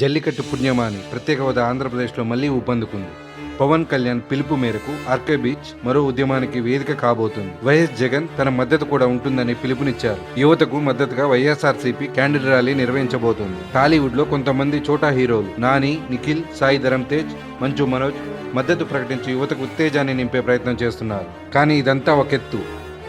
జల్లికట్టు పుణ్యమాని ప్రత్యేక హోదా ఆంధ్రప్రదేశ్లో మళ్ళీ ఊపందుకుంది. పవన్ కళ్యాణ్ పిలుపు మేరకు ఆర్కే బీచ్ మరో ఉద్యమానికి వేదిక కాబోతుంది. వైఎస్ జగన్ తన మద్దతు కూడా ఉంటుందని పిలుపునిచ్చారు. యువతకు మద్దతుగా వైఎస్ఆర్సీపీ క్యాండిడ్ ర్యాలీ నిర్వహించబోతోంది. టాలీవుడ్లో కొంతమంది చోటా హీరోలు నాని నిఖిల్ సాయి ధరమ్ తేజ్ మంచు మనోజ్ మద్దతు ప్రకటించి యువతకు ఉత్తేజాన్ని నింపే ప్రయత్నం చేస్తున్నారు. కానీ ఇదంతా ఒక ఎత్తు.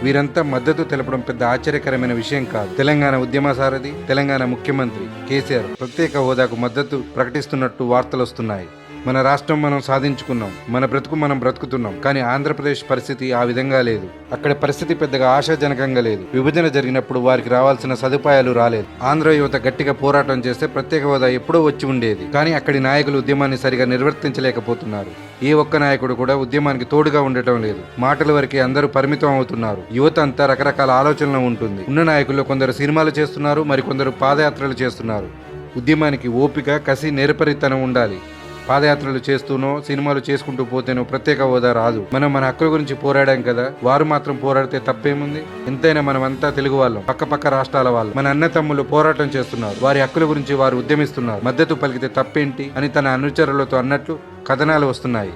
వీరంతా మద్దతు తెలపడం పెద్ద ఆశ్చర్యకరమైన విషయం కాదు. తెలంగాణ ఉద్యమ సారథి తెలంగాణ ముఖ్యమంత్రి కేసీఆర్ ప్రత్యేక హోదాకు మద్దతు ప్రకటిస్తున్నట్టు వార్తలు వస్తున్నాయి. మన రాష్ట్రం మనం సాధించుకున్నాం మన బ్రతుకు మనం బ్రతుకుతున్నాం కానీ ఆంధ్రప్రదేశ్ పరిస్థితి ఆ విధంగా లేదు. అక్కడ పరిస్థితి పెద్దగా ఆశాజనకంగా లేదు. విభజన జరిగినప్పుడు వారికి రావాల్సిన సదుపాయాలు రాలేదు. ఆంధ్ర యువత గట్టిగా పోరాటం చేస్తే ప్రత్యేక హోదా ఎప్పుడో వచ్చి ఉండేది. కానీ అక్కడి నాయకులు ఉద్యమాన్ని సరిగా నిర్వర్తించలేకపోతున్నారు. ఏ ఒక్క నాయకుడు కూడా ఉద్యమానికి తోడుగా ఉండటం లేదు. మాటల వరకే అందరూ పరిమితం అవుతున్నారు. యువత అంతా రకరకాల ఆలోచనలు ఉంటుంది. ఉన్న నాయకుల్లో కొందరు సినిమాలు చేస్తున్నారు మరికొందరు పాదయాత్రలు చేస్తున్నారు. ఉద్యమానికి ఓపిక కసి నేర్పరితనం ఉండాలి. పాదయాత్రలు చేస్తూనో సినిమాలు చేసుకుంటూ పోతేనో ప్రత్యేక హోదా రాదు. మనం మన హక్కుల గురించి పోరాడాం కదా వారు మాత్రం పోరాడితే తప్పేముంది? ఎంతైనా మనం అంతా తెలుగు వాళ్ళం పక్క పక్క రాష్ట్రాల వాళ్ళు. మన అన్న తమ్ముళ్ళు పోరాటం చేస్తున్నారు వారి హక్కుల గురించి వారు ఉద్యమిస్తున్నారు. మద్దతు పలికితే తప్పేంటి అని తన అనుచరులతో అన్నట్లు కథనాలు వస్తున్నాయి.